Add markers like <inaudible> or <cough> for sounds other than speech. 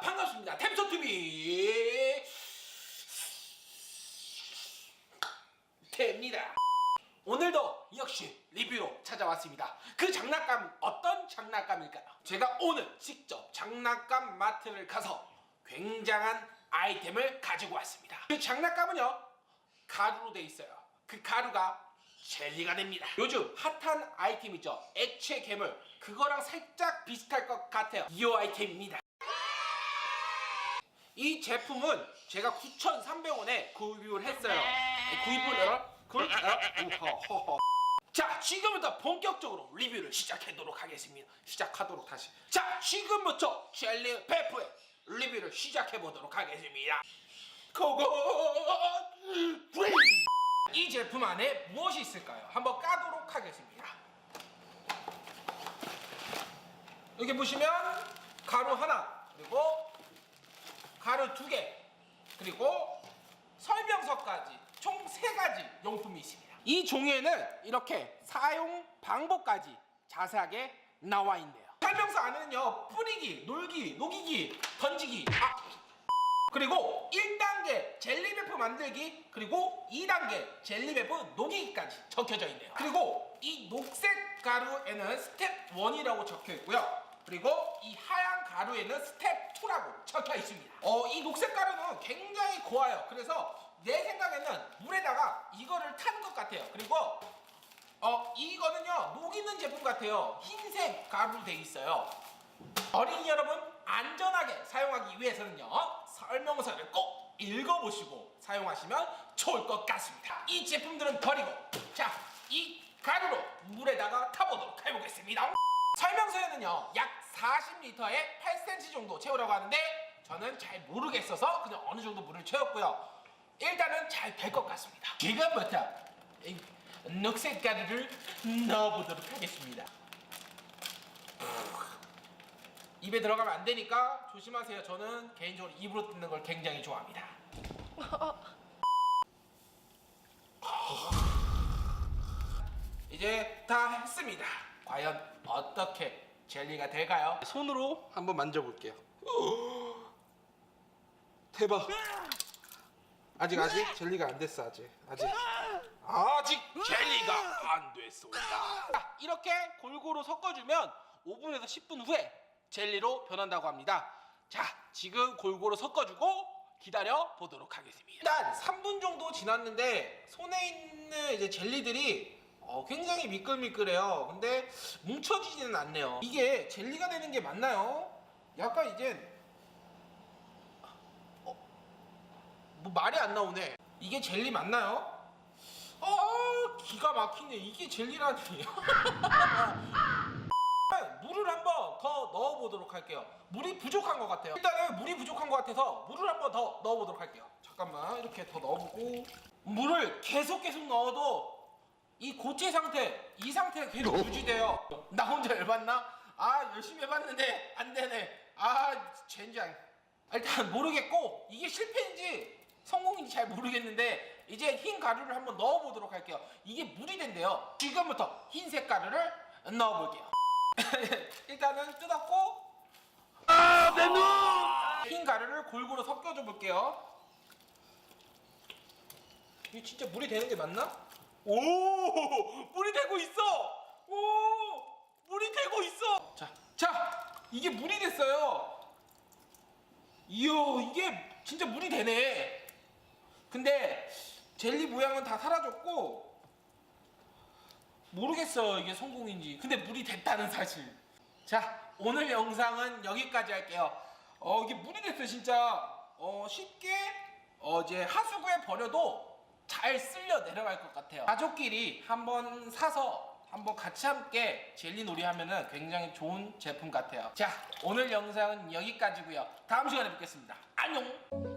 반갑습니다. 템소TV 됩니다. 오늘도 역시 리뷰로 찾아왔습니다. 그 장난감 어떤 장난감일까요? 제가 오늘 직접 장난감 마트를 가서 굉장한 아이템을 가지고 왔습니다. 그 장난감은요 가루로 돼 있어요. 그 가루가 젤리가 됩니다. 요즘 핫한 아이템이죠. 액체 괴물. 그거랑 살짝 비슷할 것 같아요. 이 아이템입니다. 이 제품은 제가 9,300원에 구입을 했어요. 구입을 어? 구입 어? 자, 지금부터 본격적으로 리뷰를 시작하도록 하겠습니다. 시작하도록 다시. 자, 지금부터 젤리 페프의 리뷰를 시작해 보도록 하겠습니다. 고고. 이 제품 안에 무엇이 있을까요? 한번 까도록 하겠습니다. 여기 보시면 가루 하나 그리고 가루 두 개 그리고 설명서까지 총 세 가지 용품이 있습니다. 이 종이에는 이렇게 사용 방법까지 자세하게 나와 있네요. 설명서 안에는요 뿌리기, 놀기, 녹이기, 던지기, 아 그리고 1단계 젤리 베프 만들기 그리고 2단계 젤리 베프 녹이기까지 적혀져 있네요. 그리고 이 녹색 가루에는 스텝 1이라고 적혀 있고요. 그리고 이 하얀 가루에는 스텝 2라고 적혀 있습니다. 어, 이 녹색 가루는 굉장히 고와요. 그래서 내 생각에는 물에다가 이거를 탄것 같아요. 그리고 어, 이거는요 녹이는 제품 같아요. 흰색 가루로 돼 있어요. 어린이 여러분 안전하게 사용하기 위해서는요 설명서를 꼭 읽어보시고 사용하시면 좋을 것 같습니다 이 제품들은 버리고 자 이 가루로 물에다가 타보도록 해보겠습니다 설명서에는요 약 40리터에 8cm 정도 채우라고 하는데 저는 잘 모르겠어서 그냥 어느 정도 물을 채웠고요 일단은 잘 될 것 같습니다 지금부터 이 녹색 가루를 넣어보도록 하겠습니다 입에 들어가면 안 되니까 조심하세요. 저는 개인적으로 입으로 뜯는 걸 굉장히 좋아합니다. 이제 다 했습니다. 과연 어떻게 젤리가 될까요? 손으로 한번 만져볼게요. <gasps> 대박. 아직 아직 젤리가 안 됐어 아직 아직 아직 젤리가 안 됐습니다. 자, 이렇게 골고루 섞어주면 5분에서 10분 후에 젤리로 변한다고 합니다. 자, 지금 골고루 섞어주고 기다려 보도록 하겠습니다. 일단 3분 정도 지났는데 손에 있는 이제 젤리들이 어, 굉장히 미끌미끌해요. 근데 뭉쳐지지는 않네요. 이게 젤리가 되는 게 맞나요? 약간 이제 어, 뭐 말이 안 나오네. 이게 젤리 맞나요? 어, 기가 막히네. 이게 젤리라니. <laughs> 물을 한번 더 넣어보도록 할게요. 물이 부족한 것 같아요. 일단은 물이 부족한 것 같아서 물을 한번 더 넣어보도록 할게요. 잠깐만 이렇게 더 넣어보고 물을 계속 계속 넣어도 이 고체 상태 이 상태가 계속 유지돼요. 나 혼자 열받나? 아 열심히 해봤는데 안 되네. 아 젠장. 일단 모르겠고 이게 실패인지 성공인지 잘 모르겠는데 이제 흰 가루를 한번 넣어보도록 할게요. 이게 물이 된대요. 지금부터 흰색 가루를 넣어볼게요. <laughs> 일단은 뜯었고 아 내 눈! 흰 가루를 골고루 섞여줘 볼게요. 이게 진짜 물이 되는 게 맞나? 오 물이 되고 있어. 오 물이 되고 있어. 자, 자 이게 물이 됐어요. 이야 이게 진짜 물이 되네. 근데 젤리 모양은 다 사라졌고 모르겠어 이게 성공인지 근데 물이 됐다는 사실 자 오늘 영상은 여기까지 할게요 어 이게 물이 됐어 진짜 어 쉽게 어 이제 하수구에 버려도 잘 쓸려 내려갈 것 같아요. 가족끼리 한번 사서 한번 같이 함께 젤리 놀이 하면은 굉장히 좋은 제품 같아요. 자 오늘 영상은 여기까지고요. 다음 시간에 뵙겠습니다. 안녕